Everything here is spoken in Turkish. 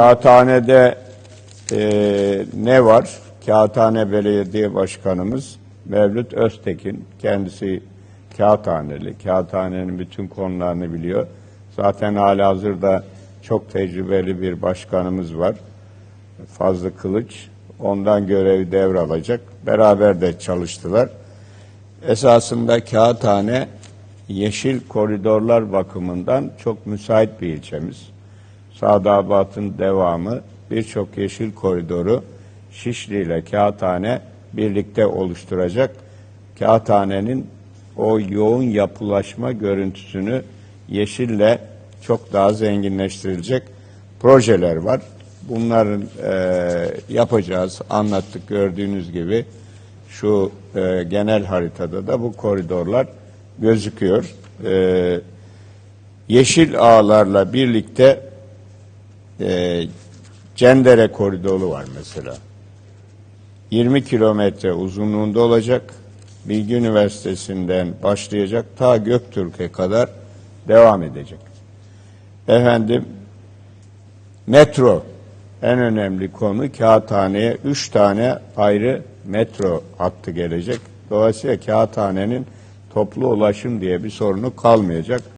Kağıthane'de e, ne var? Kağıthane Belediye Başkanımız Mevlüt Öztekin. Kendisi Kağıthaneli. Kağıthanenin bütün konularını biliyor. Zaten halihazırda çok tecrübeli bir başkanımız var. Fazlı Kılıç. Ondan görevi devralacak. Beraber de çalıştılar. Esasında Kağıthane yeşil koridorlar bakımından çok müsait bir ilçemiz. Sadabat'ın devamı birçok yeşil koridoru Şişli ile Kağıthane birlikte oluşturacak. Kağıthane'nin o yoğun yapılaşma görüntüsünü yeşille çok daha zenginleştirilecek projeler var. Bunların eee, yapacağız, anlattık gördüğünüz gibi şu e, genel haritada da bu koridorlar gözüküyor. E, yeşil ağlarla birlikte e, Cendere koridoru var mesela. 20 kilometre uzunluğunda olacak. Bilgi Üniversitesi'nden başlayacak ta Göktürk'e kadar devam edecek. Efendim Metro en önemli konu Kağıthane'ye 3 tane ayrı metro hattı gelecek. Dolayısıyla Kağıthane'nin toplu ulaşım diye bir sorunu kalmayacak.